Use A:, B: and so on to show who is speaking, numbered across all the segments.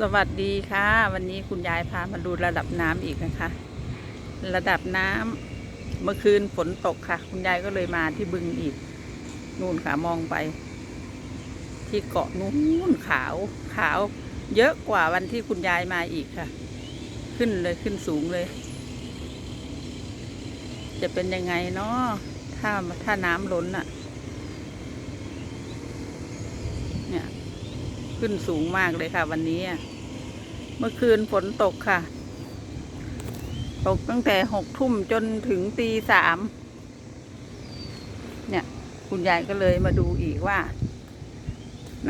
A: สวัสดีค่ะ วันนี้คุณยายพามาดูระดับน้ำอีกนะคะ ระดับน้ำเมื่อคืนฝนตกค่ะ คุณยายก็เลยมาที่บึงอีก นู่นค่ะมองไป ที่เกาะนู้นขาวขาว เยอะกว่าวันที่คุณยายมาอีกค่ะ ขึ้นเลยขึ้นสูงเลย จะเป็นยังไงเนาะถ้าถ้าน้ำล้นอะเนี่ย ขึ้นสูงมากเลยค่ะ วันนี้ เมื่อคืนฝนตกค่ะ ตกตั้งแต่หกทุ่มจนถึงตีสาม เนี่ย คุณยายก็เลยมาดูอีกว่า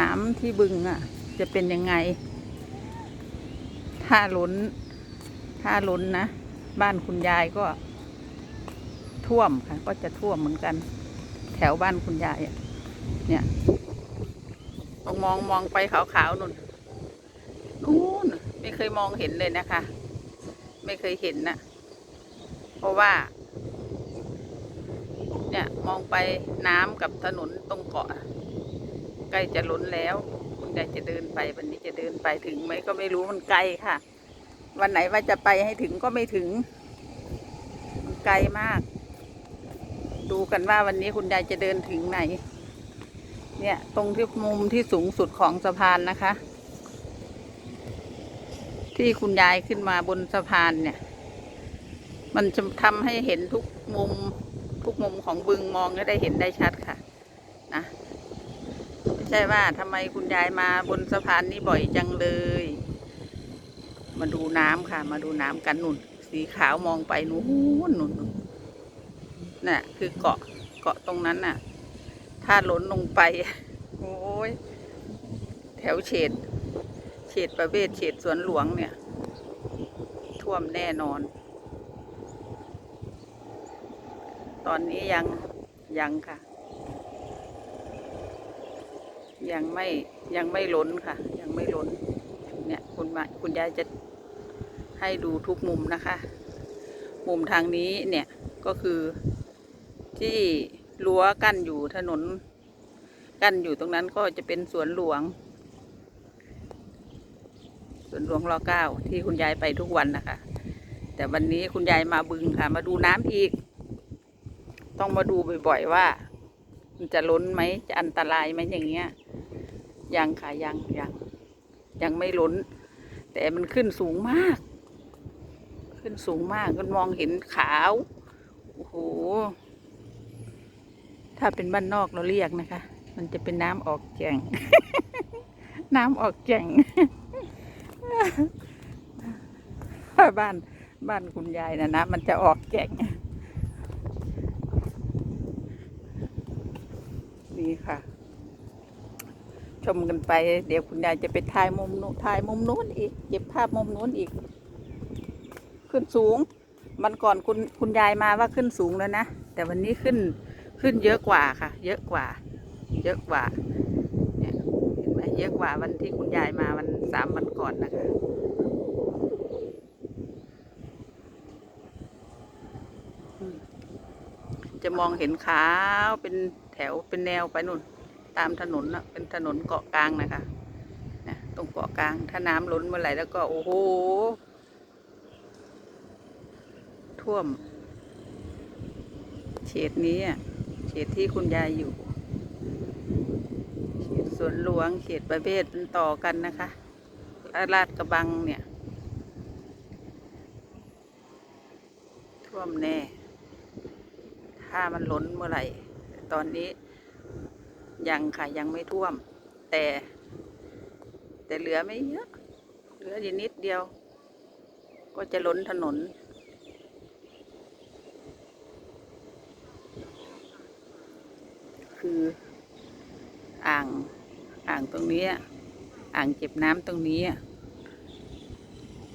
A: น้ำที่บึงอะ จะเป็นยังไง ถ้าล้น ถ้าล้นนะ บ้านคุณยายก็ ท่วมค่ะ ก็จะท่วมเหมือนกัน แถวบ้านคุณยายเนี่ย องมองมองไปขาวๆนู่นนู่นไม่เคยมองเห็นเลยนะคะ ไม่เคยเห็นนะเพราะว่า เนี่ยมองไปน้ำกับถนนตรงเกาะ ใกล้จะล้นแล้วคุณยายจะเดินไป วันนี้จะเดินไปถึงไหมก็ไม่รู้มันไกลค่ะ วันไหนว่าจะไปให้ถึงก็ไม่ถึง มันไกลมาก ดูกันว่าวันนี้คุณยายจะเดินถึงไหน เนี่ยตรงที่มุมที่สูงสุดของสะพานนะคะ ที่คุณยายขึ้นมาบนสะพานเนี่ย มันจะทำให้เห็นทุกมุมทุกมุมของบึงมองก็ได้เห็นได้ชัดค่ะนะไม่ใช่ว่าทำไมคุณยายมาบนสะพานนี้บ่อยจังเลย มาดูน้ำค่ะ มาดูน้ำกันนุ่น สีขาวมองไปนู้นนุ่นนุ่นน่ะคือเกาะเกาะตรงนั้นน่ะ ถ้าล้นลงไป โอ้ย แถวเฉด เฉดประเวศเฉดสวนหลวงเนี่ย ท่วมแน่นอน ตอนนี้ยังยังค่ะ ยังไม่ยังไม่ล้นค่ะ ยังไม่ล้น เนี่ยคุณมาคุณยายจะให้ดูทุกมุมนะคะ มุมทางนี้เนี่ยก็คือที่ รั้วกั้นอยู่ถนน กั้นอยู่ตรงนั้นก็จะเป็นสวนหลวง สวนหลวงรอเก้าที่คุณยายไปทุกวันนะคะ แต่วันนี้คุณยายมาบึงค่ะ มาดูน้ำอีก ต้องมาดูบ่อยๆว่า มันจะล้นไหมจะอันตรายไหมอย่างเงี้ยยังค่ะยังยังยังไม่ล้น แต่มันขึ้นสูงมาก ขึ้นสูงมากมันมองเห็นขาว โอ้โห ถ้าเป็นบ้านนอกเราเรียกนะคะ มันจะเป็นน้ำออกแก่ง น้ำออกแก่งบ้านบ้านคุณยายนะนะมันจะออกแก่งนี่ค่ะ ชมกันไป เดี๋ยวคุณยายจะไปถ่ายมุมนู้นถ่ายมุมนู้นอีกเก็บภาพมุมนู้นอีก ขึ้นสูง มันก่อนคุณคุณยายมาว่าขึ้นสูงแล้วนะ แต่วันนี้ขึ้น ขึ้นเยอะกว่าค่ะ เยอะกว่า เยอะกว่าเนี่ยเห็นไหมเยอะกว่าวันที่คุณยายมาวันสามวันก่อนนะคะจะมองเห็นขาวเป็นแถวเป็นแนวไปนู่น ตามถนนนะเป็นถนนเกาะกลางนะคะนะตรงเกาะกลาง ถ้าน้ำล้นเมื่อไหร่แล้วก็โอ้โหท่วมเขตนี้อะ เขตที่คุณยายอยู่ เขตสวนหลวง เขตประเวศเป็นต่อกันนะคะลาดกระบังเนี่ย ท่วมแน่ ถ้ามันล้นเมื่อไหร่แต่ตอนนี้ยังค่ะยังไม่ท่วม แต่ แต่เหลือไม่เยอะ เหลืออยู่นิดเดียว ก็จะล้นถนน คือ อ่างอ่างตรงนี้ อ่างเก็บน้ำตรงนี้อะ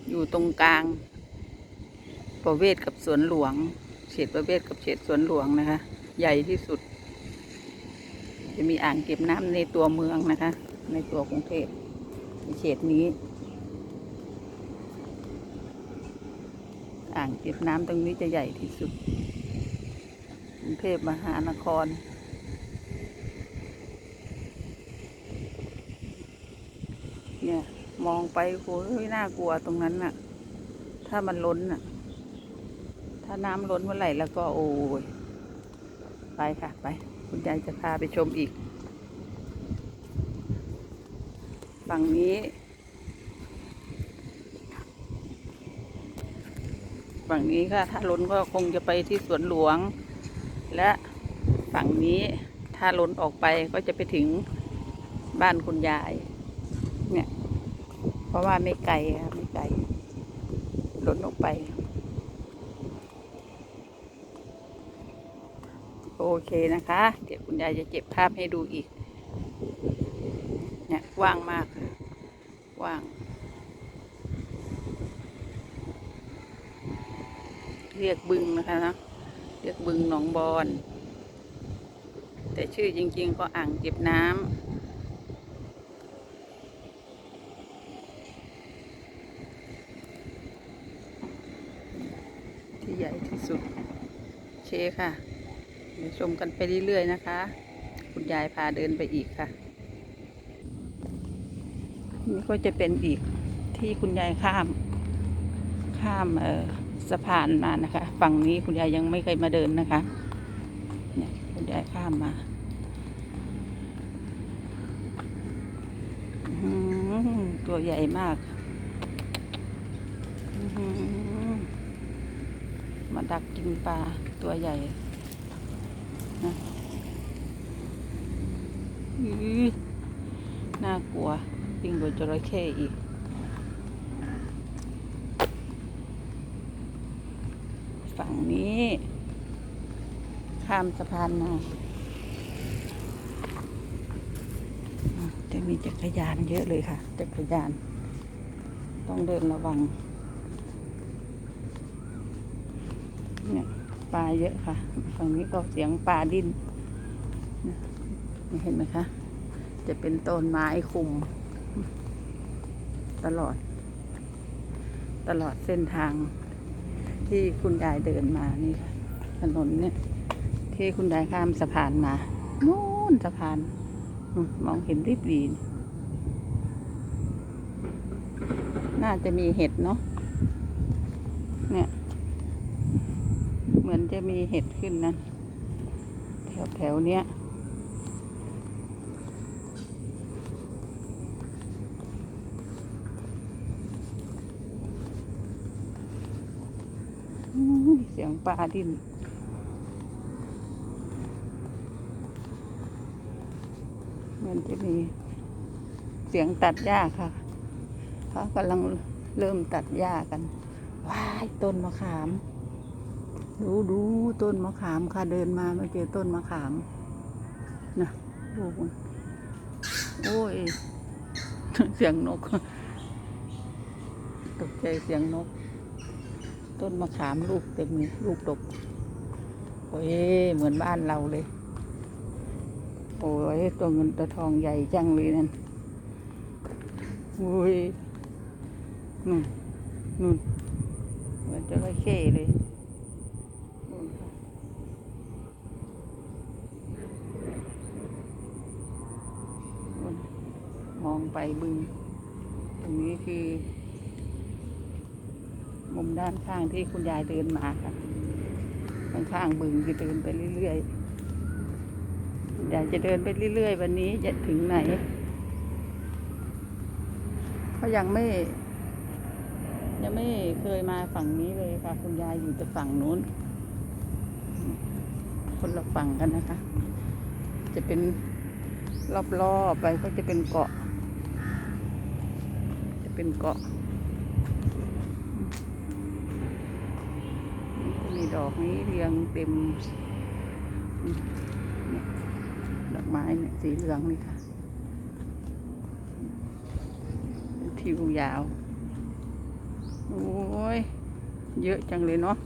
A: อยู่ตรงกลาง ประเวศกับสวนหลวง เขตประเวศกับเขตสวนหลวงนะคะ ใหญ่ที่สุด จะมีอ่างเก็บน้ำในตัวเมืองนะคะ ในตัวกรุงเทพในเขตนี้ อ่างเก็บน้ำตรงนี้จะใหญ่ที่สุดกรุงเทพมหานคร เนี่ย มอง ไปโอ้ยน่ากลัวตรงนั้นน่ะ ถ้ามันล้นน่ะ ถ้าน้ำล้นเมื่อไหร่แล้วก็โอ้ยไปค่ะ ไป คุณยายจะพาไปชมอีก ฝั่งนี้ ฝั่งนี้ค่ะ ถ้าล้นก็คงจะไปที่สวนหลวง และฝั่งนี้ถ้าล้นออกไปก็จะไปถึงบ้านคุณยาย ราะว่าไม่ไกลค่ะไม่ไกลหล้นออกไป โอเคนะคะ เดี๋ยวคุณยายจะเก็บภาพให้ดูอีก เนี่ยว้างมากค่าง เรียกบึงนะคะนะเรียกบึงหนองบอน แต่ชื่อจริง ๆ ก็อ่างเก็บน้ำที่ใหญ่ที่สุดโอเคค่ะเดี๋ยวชมกันไปเรื่อยๆนะคะ คุณยายพาเดินไปอีกค่ะ นี่ก็จะเป็นอีกที่คุณยายข้าม ข้ามเออสะพานมานะคะ ฝั่งนี้คุณยายยังไม่เคยมาเดินนะคะ เนี่ยคุณยายข้ามมาตัวใหญ่มาก มาดักกินปลา ตัวใหญ่นะน่ากลัวปิงกว่าจระเข้อีก ฝั่งนี้ ข้ามสะพานมาจะมีจักรยานเยอะเลยค่ะ จักรยาน ต้องเดินระวังเนี่ย ปลาเยอะค่ะ ฝั่งนี้ก็เสียงปลาดิ้นนะนี่เห็นไหมคะ จะเป็นต้นไม้คุม ตลอด ตลอดเส้นทาง ที่คุณยายเดินมานี่ค่ะถนนเนี่ย ที่คุณยายข้ามสะพานมานู่นสะพานมองเห็นริบหรีนน่าจะมีเห็ดเนาะเนี่ย เห มือนจะมีเห็ดขึ้นนะแถวแถวเนี้ยเสียงปลาดิ้นเหมือนจะมีเสียงตัดหญ้าค่ะเขากำลังเริ่มตัดหญ้ากันว้ายต้นมะขาม ดูดูต้นมะขามค่ะเดินมามาเจอต้นมะขามนะดูมันโอ้ยเสียงนกตกใจเสียงนก ต้นมะขามลูกเต็มลยลูกดกโอ้ยเหมือนบ้านเราเลย โอ้ยตัวเงินตัวทองใหญ่จังเลยนั่นโอ้ยนู่นนู่นเหมือนจระเข้เลยนู่นค่ะนู่นมอง ไปบึง ตรงนี้คือ มุมด้านข้างที่คุณยายเดินมาค่ะข้างๆบึงคือเดินไปเรื่อยๆยากจะเดินไปเรื่อยๆ วันนี้จะถึงไหนเขายังไม่ ยังไม่เคยมาฝั่งนี้เลยค่ะ คุณยายอยู่แต่ฝั่งนู้น คนละฝั่งกันนะคะ จะเป็นรอบๆไปก็จะเป็นเกาะ เป็นเกาะจะมีดอกนี้เรียงเต็มดอกไม้เนี่ยสีเหลืองนี่ค่ะทิวยาว โอ้ย เยอะจังเลยเนาะ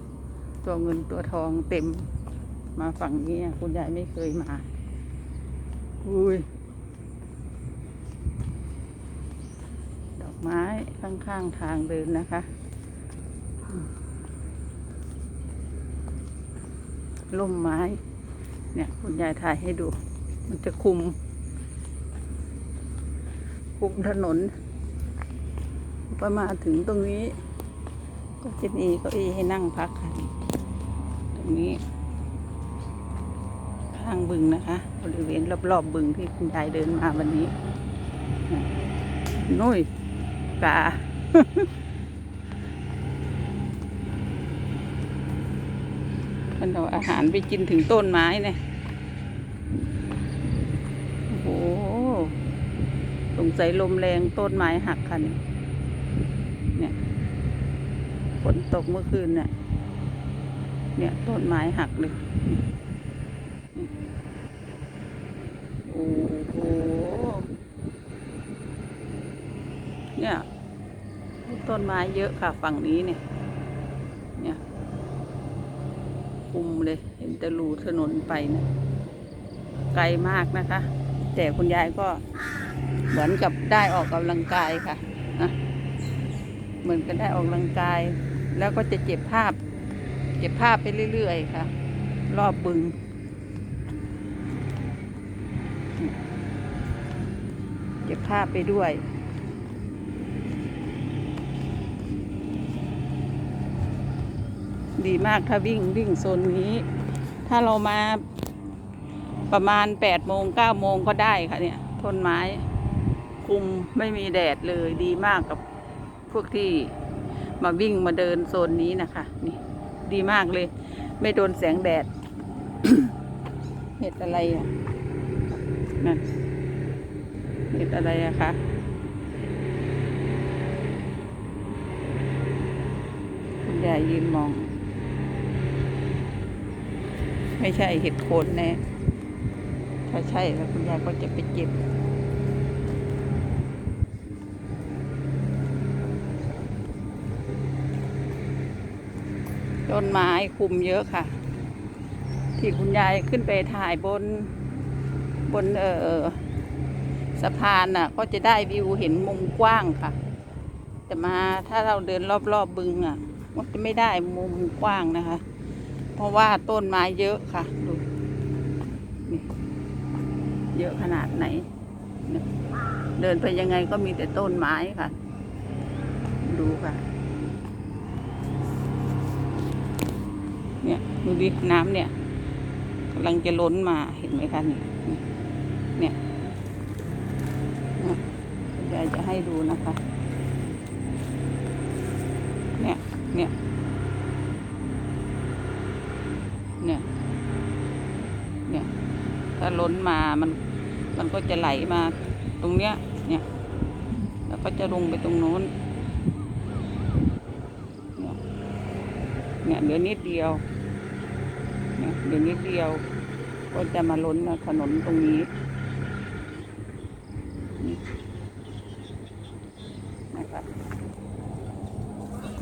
A: ตัวเงินตัวทองเต็ม มาฝั่งนี้คุณยายไม่เคยมา อุ้ย ดอก ไม้ข้างๆทางเดินนะคะอืมร่มไม้ เนี่ยคุณยายถ่ายให้ดู มันจะคุม คุมถนนพอมาถึงตรงนี้ ก็จะมีเก้าอี้ให้นั่งพักค่ะตรงนี้ ข้างบึงนะคะ บริเวณรอบๆบบึงที่คุณยายเดินมาวันนี้นุ่ ยกามันเอาอาหารไปกินถึงต้นไม้เนี่ยโอ้โหสงสัยลมแรงต้นไม้หักค่ะเนี่ยเนี่ยฝนตกเมื่อคืนเนี่ยเนี่ยต้นไม้หักเลย โอ้โห เนี่ยต้นไม้เยอะค่ะฝั่งนี้เนี่ย เนี่ยคุมเลย เห็นแต่รูถนนไปนะไกลมากนะคะ แต่คุณยายก็เหมือนกับได้ออกกำลังกายค่ะนะเหมือนกันได้ออกกำลังกาย แล้วก็จะเก็บภาพ เก็บภาพไปเรื่อยๆค่ะ รอบบึงเก็บภาพไปด้วย ดีมากถ้าวิ่งวิ่งโซนนี้ ถ้าเรามาประมาณแปดโมงเก้าโมงก็ได้ค่ะเนี่ยต้นไม้คุมไม่มีแดดเลยดีมากกับพวกที่มาวิ่งมาเดินโซนนี้นะคะนี่ดีมากเลย ไม่โดนแสงแดด เห็ดอะไรอะนั่นเห็ดอะไรอะคะคุณยายยืนมอง ไม่ใช่เห็ดโคนแน่ถ้าใช่แล้วคุณยายก็จะไปเจ็บต้นไม้คุมเยอะค่ะ ที่คุณยายขึ้นไปถ่ายบนบนเออสะพานน่ะ ก็จะได้วิวเห็นมุมกว้างค่ะ แต่มาถ้าเราเดินรอบๆบบึงอะมันจะไม่ได้มุมกว้างนะคะ เพราะว่าต้นไม้เยอะค่ะดูเยอะขนาดไหน เดินไปยังไงก็มีแต่ต้นไม้ค่ะ ดูค่ะ เนี่ยดูดิน้ำเนี่ยกำลังจะล้นมาเห็นไหมคะนี่เนี่ยเนี่ยยายจะให้ดูนะคะ เนี่ยเนี่ย เนี่ย ถ้า ล้นมามันมันก็จะไหลมาตรงเนี้ยเนี่ย แล้วก็จะลงไปตรงโน้นเนี่ยเนี่ยเหลือนิดเดียวเนี่ยเหลือนิดเดียว ก็จะมาล้นถนนตรงนี้นะครับ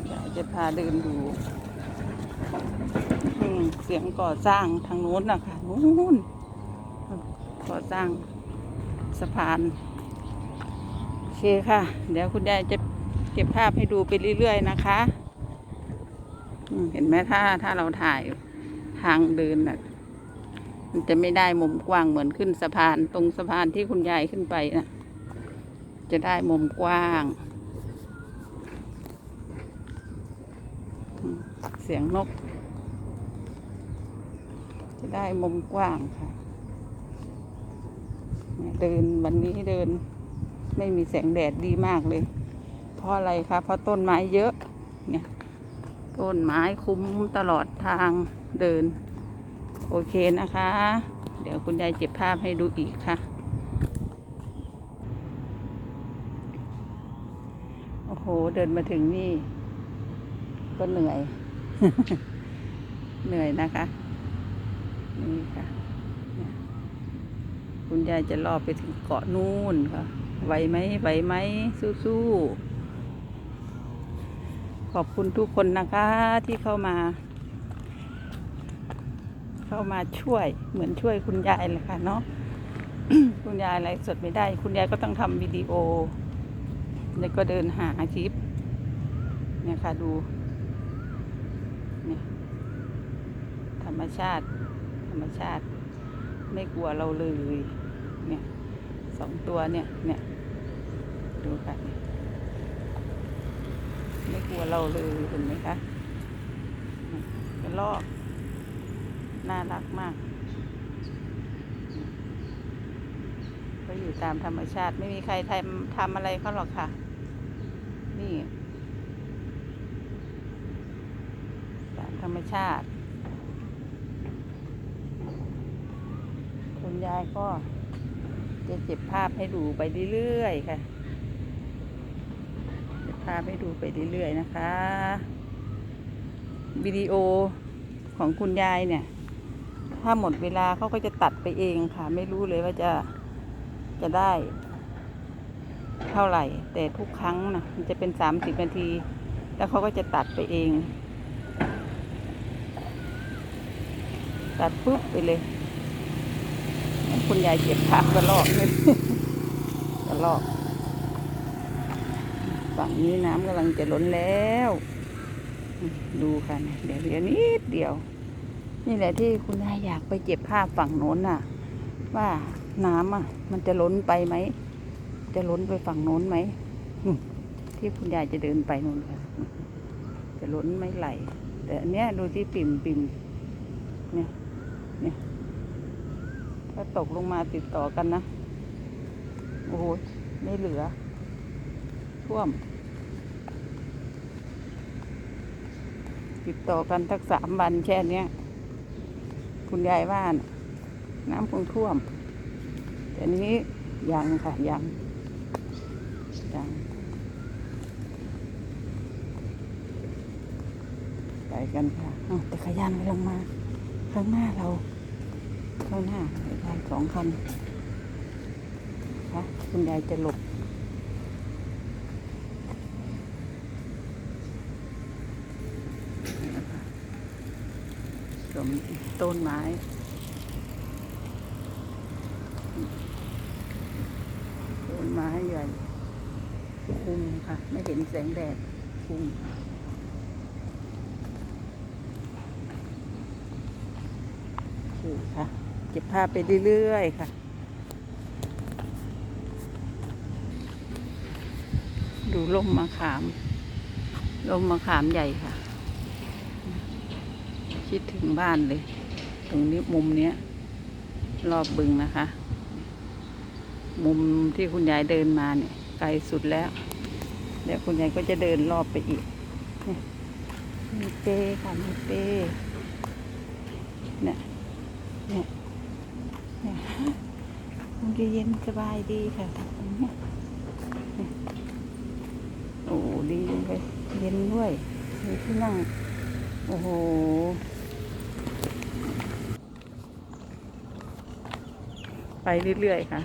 A: อยากจะพาเดินดูเสียงก่อสร้างทางโน้นนะคะนู้น ก่อสร้างสะพาน โอเคค่ะ เดี๋ยวคุณยายจะเก็บภาพให้ดูไปเรื่อยๆนะคะเห็นไหมถ้าถ้าเราถ่ายทางเดินน่ะมันจะไม่ได้มุมกว้างเหมือนขึ้นสะพาน ตรงสะพานที่คุณยายขึ้นไปนะจะได้มุมกว้าง เสียงนก จะได้มุมกว้างค่ะ เดินวันนี้เดิน ไม่มีแสงแดดดีมากเลย เพราะอะไรคะเพราะต้นไม้เยอะเนี่ยต้นไม้คุ้มตลอดทางเดิน โอเคนะคะ เดี๋ยวคุณยายเก็บภาพให้ดูอีกค่ะ โอ้โห เดินมาถึงนี่ ก็เหนื่อย เหนื่อยนะคะ นี่ค่ะ คุณยายจะรอไปถึงเกาะนู่นค่ะ ไหวไหมไหวไหมสู้ๆ ขอบคุณทุกคนนะคะที่เข้ามา เข้ามาช่วยเหมือนช่วยคุณยายเลยค่ะเนาะคุณยายอะไรสดไม่ได้ คุณยายก็ต้องทำวิดีโอ แล้วก็เดินหาคลิปเนี่ยค่ะดูเนี่ยธรรมชาติ ธรรมชาติ ไม่กลัวเราเลย เนี่ยสองตัวเนี่ยเนี่ยดูค่ะเนี่ยไม่กลัวเราเลยเห็นไหมคะกระลอก น่ารักมากเขาอยู่ตามธรรมชาติไม่มีใครทำทำอะไรเขาหรอกค่ะ นี่ ตามธรรมชาติ คุณยายก็ จะเก็บภาพให้ดูไปเรื่อยๆค่ะ เก็บภาพให้ดูไปเรื่อยๆนะคะวิดีโอของคุณยายเนี่ย ถ้าหมดเวลาเขาก็จะตัดไปเองค่ะ ไม่รู้เลยว่าจะจะได้ เท่าไหร่ แต่ทุกครั้งนะมันจะเป็นสามสิบนาที แล้วเขาก็จะตัดไปเอง ตัดปุ๊บไปเลย คุณยายเก็บภาพกระลอกเลยกระลอกฝั่งนี้น้ำกำลังจะล้นแล้ว ดูค่ะเดี๋ยวเดี๋ยวนิดเดียว นี่แหละที่คุณยายอยากไปเก็บภาพฝั่งโน้นน่ะ ว่าน้ำอะ มันจะล้นไปไหม จะล้นไปฝั่งโน้นไหมที่คุณยายจะเดินไปโน้นค่ะ จะล้นไม่ไหล แต่อันเนี้ยดูที่ปิ่มปิ่มเนี่ย เนี่ย ถ้าตกลงมาติดต่อกันนะ โอ้โห ไม่เหลือ ท่วม ติดต่อกันทักสามวันแค่เนี้ยคุณยายว่านน้ำคงท่วม แต่นี้ยังค่ะ ยังยังไปกันค่ะอ้าแต่ขยันกำลังมา ข้างหน้าเรา ข้างหน้าขยันสองคันค่ะคุณยายจะหลบสมต้นไม้ต้นไม้ใหญ่คุมค่ะ ไม่เห็นแสงแดดคุมคือค่ะ เก็บภาพไปเรื่อยๆค่ะ ดูร่มมะขามร่มมะขามใหญ่ค่ะ คิดถึงบ้านเลย ตรงนี้มุมเนี้ย รอบบึงนะคะ มุมที่คุณยายเดินมาเนี่ย ไกลสุดแล้ว เดี๋ยวคุณยายก็จะเดินรอบไปอีกเนี่ยมีเป้ค่ะมีเป้เนี่ยเนี่ย มันจะเย็นสบายดีค่ะตรงนี้โอ้ดีเลยเย็นด้วยมีที่นั่ง โอ้โหไปเรื่อยๆค่ะ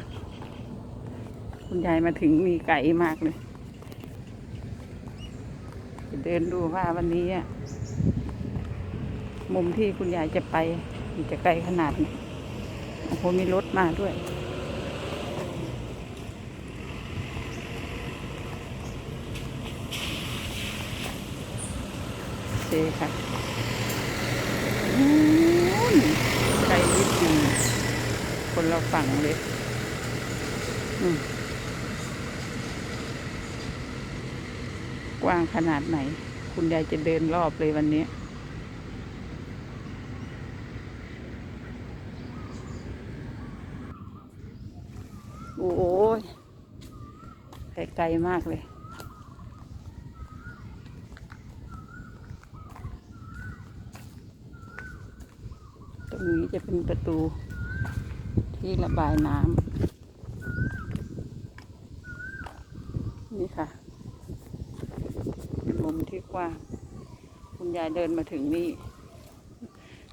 A: คุณยายมาถึงมีไก่มากเลยเดินดูว่าวันนี้มุมที่คุณยายจะไป จะไกลขนาดไหน หมีรถมาด้วย โอเคค่ะไกลนิดนึงคนเราฝั่งเลยกว้างขนาดไหน คุณยายจะเดินรอบเลยวันนี้ โอ้ย ไกลมากเลย ตรงนี้จะเป็นประตูที่ระบายน้ำนี่ค่ะเป็นมุมที่กว้างคุณยายเดินมาถึงนี่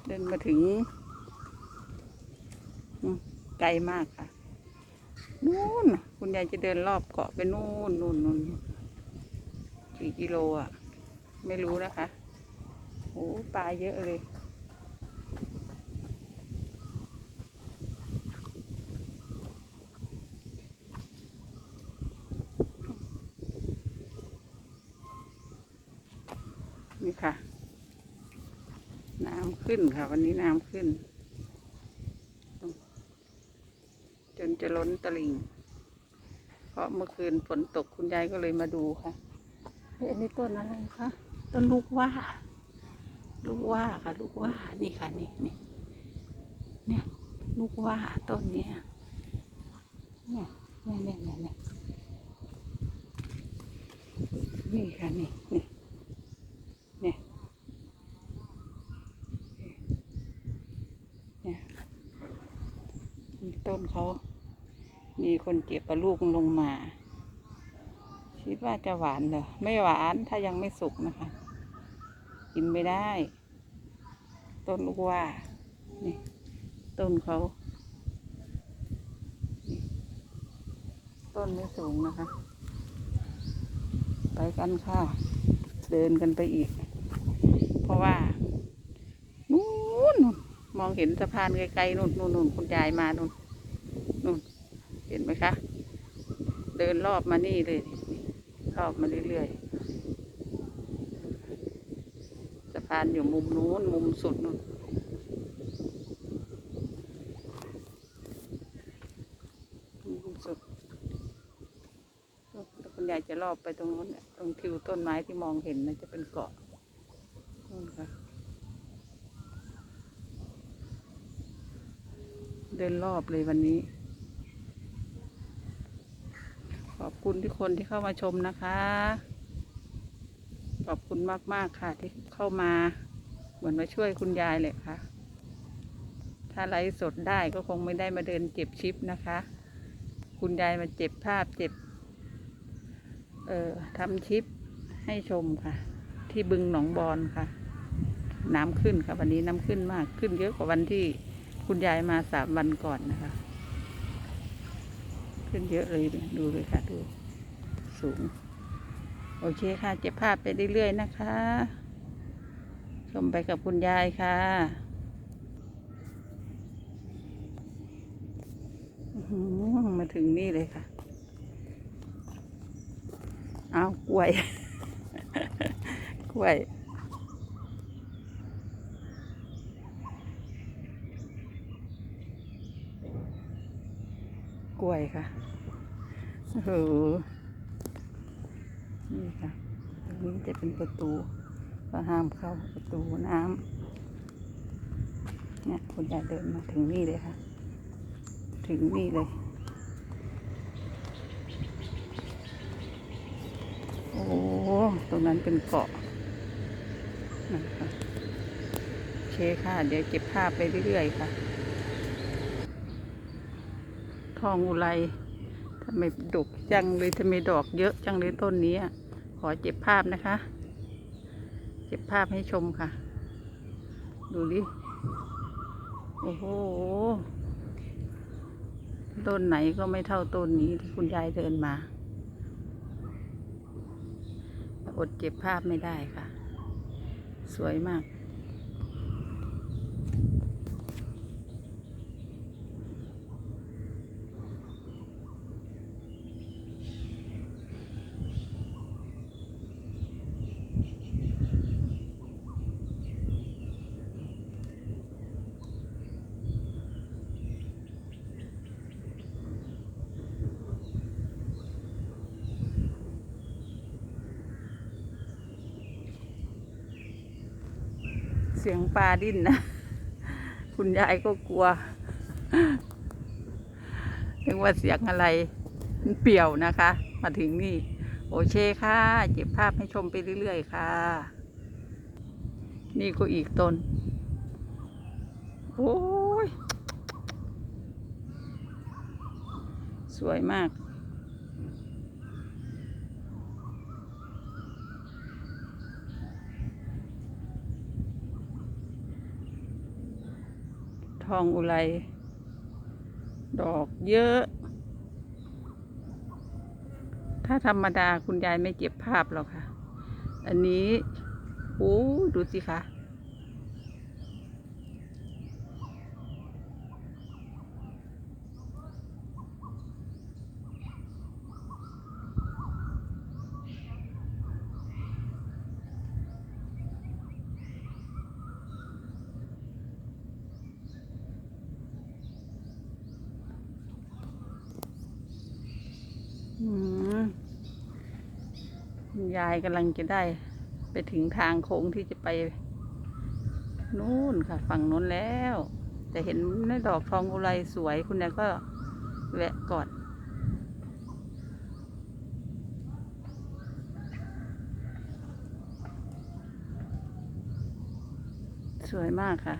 A: เดินมาถึง ไกลมากค่ะ นู่น คุณยายจะเดินรอบเกาะไปนู่นนู่นนู่นกี่กิโลอะ ไม่รู้นะคะโอ้ปลาเยอะเลย นี่ค่ะ น้ำขึ้นค่ะ วันนี้น้ำขึ้น จนจะล้นตลิ่ง ราะเมื่อคืนฝนตกคุณยายก็เลยมาดูค่ะฮ้ยอันนี้ต้นอะไรคะต้นลูกว่า ลูกว่าค่ะ ลูกว่านี่ค่ะนี่นี่เนี่ยลูกว่าต้นเนี้ยเนี่ยเนี่ยเนี่ยเนี่ยนี่ค่ะนี่นี่เนี่ยเนี่ยนี่ต้นเขา มีคนเก็บเอาลูกลงมา คิดว่าจะหวานเหรอไม่หวานถ้ายังไม่สุกนะคะ กินไม่ได้ ต้นลูกว่านี่ต้นเขาต้นไม่สูงนะคะ ไปกันค่ะ เดินกันไปอีก เพราะว่านู่นมองเห็นสะพานไกลๆนู่นนู่นนู่นคุณยายมานู่น นไหมคะ เดินรอบมานี่เลยรอบมาเรื่อยๆสะพานอยู่มุมนู้นมุมสุดนู้นมุมสุดคุณยายจะรอบไปตรงนู้นตรงทิวต้นไม้ที่มองเห็นนะจะเป็นเกาะนู่นค่ะเดินรอบเลยวันนี้ ขอบคุณทุกคนที่เข้ามาชมนะคะ ขอบคุณมาก ๆ ค่ะที่เข้ามา เหมือนมาช่วยคุณยายเลยค่ะ ถ้าไลฟ์สดได้ก็คงไม่ได้มาเดินเก็บชิปนะคะ คุณยายมาเจ็บภาพเจ็บ เอ่อทำชิปให้ชมค่ะ ที่บึงหนองบอนค่ะ น้ำขึ้นค่ะวันนี้น้ำขึ้นมากขึ้นเยอะกว่าวันที่คุณยายมาสามวันก่อนนะคะ ขึ้นเยอะเลยดูเลยค่ะดูสูง โอเคค่ะเก็บภาพไปเรื่อยๆนะคะ ชมไปกับคุณยายค่ะมาถึงนี่เลยค่ะ เอากล้วย กล้วย กล้วยค่ะโอ้โหนี่ค่ะ ตรงนี้จะเป็นประตู ก็ห้ามเข้าประตูน้ำเนี่ยคุณยายเดินมาถึงนี่เลยค่ะ ถึงนี่เลย โอ้ตรงนั้นเป็นเกาะนะคะโอเคค่ะ เดี๋ยวเก็บภาพไปเรื่อยๆค่ะ ทองอุไรทำไมดกจังเลยทำไมดอกเยอะจังเลยต้นนี้ขอเจ็บภาพนะคะ เจ็บภาพให้ชมค่ะ ดูดิโอ้โหต้นไหนก็ไม่เท่าต้นนี้ที่คุณยายเดินมา อดเก็บภาพไม่ได้ค่ะ สวยมาก ปลาดิ้นนะ คุณยายก็กลัวนึกว่าเสียงอะไรมันเปี่ยวนะคะ มาถึงนี่ โอเคค่ะ เก็บภาพให้ชมไปเรื่อยๆค่ะ นี่ก็อีกต้น โอ้ย สวยมาก องอุไร ดอกเยอะ ถ้าธรรมดาคุณยายไม่เก็บภาพหรอกค่ะ อันนี้โอ้ดูสิคะ อืม คุณ ยายกำลังจะได้ไปถึงทางโค้งที่จะไปนู่นค่ะ ฝั่งนู้นแล้ว แต่เห็นในดอกทองอุไรสวยคุณยายก็แวะก่อนสวยมากค่ะ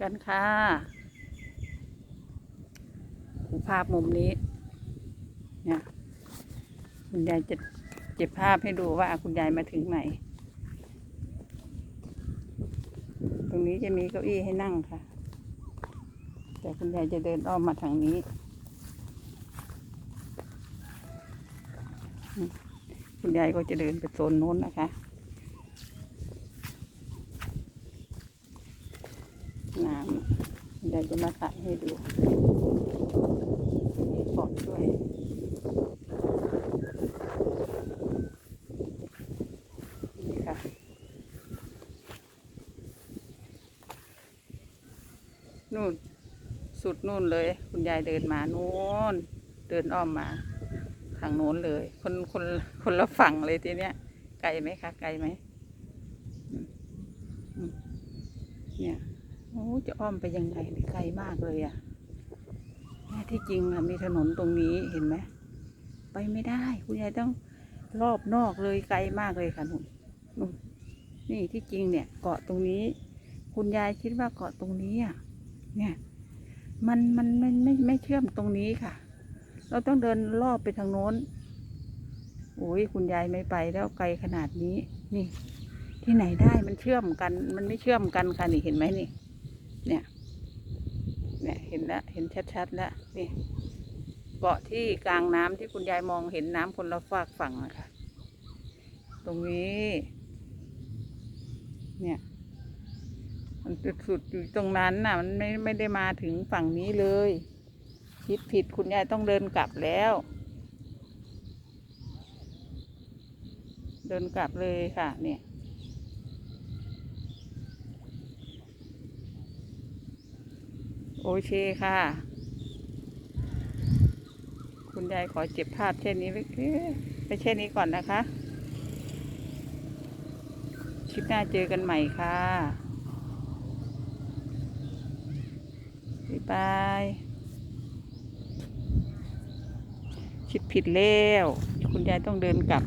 A: กันค่ะภาพมุมนี้ เนี่ย คุณยายจะเก็บภาพให้ดูว่าคุณยายมาถึงไหน ตรงนี้จะมีเก้าอี้ให้นั่งค่ะ แต่คุณยายจะเดินอ้อมมาทางนี้ คุณยายก็จะเดินไปโซนโน้นนะคะ น้ำคุณยาย จะมาถ่ายให้ดูมีเกาะด้วย นี่ค่ะ นู่น สุดนู่นเลย คุณยายเดินมานู่น เดินอ้อมมา ทางโน้นเลย คนคนคนละฝั่งเลยทีเนี้ย ไกลไหมคะ ไกลไหมอืมอืมเนี่ย โอ้ จะอ้อมไปยังไงไกลมากเลยอะ่ะที่จริงอะมีถนนตรงนี้เห็นไหมไปไม่ได้ คุณยายต้องรอบนอกเลยไกลมากเลยค่ะนุ่นนุ่นนี่ที่จริงเนี่ยเกาะตรงนี้ คุณยายคิดว่าเกาะตรงนี้อะเนี่ย มันมันไม่ไม่ไม่เชื่อมตรงนี้ค่ะ เราต้องเดินรอบไปทางโน้นโอ้ยคุณยายไม่ไปแล้วไกลขนาดนี้ นี่ ที่ไหนได้มันเชื่อมกัน มันไม่เชื่อมกันค่ะนี่เห็นไหมนี่ เนี่ยเนี่ยเห็นแล้วเห็นชัดๆแล้วนี่เกาะที่กลางน้ำที่คุณยายมองเห็นน้ำคนละฝากฝั่งนะคะ ตรงนี้ เนี่ย มันจุดสุดอยู่ตรงนั้นน่ะ มันไม่ไม่ได้มาถึงฝั่งนี้เลยคิดผิดคุณยายต้องเดินกลับแล้ว เดินกลับเลยค่ะ เนี่ย โอเคค่ะ คุณยายขอเก็บภาพแค่นนี้ไว้เอ๊ะไปแค่นี้ก่อนนะคะ คลิปหน้าเจอกันใหม่ค่ะบ๊ายบายคิดผิดแล้ว คุณยายต้องเดินกลับ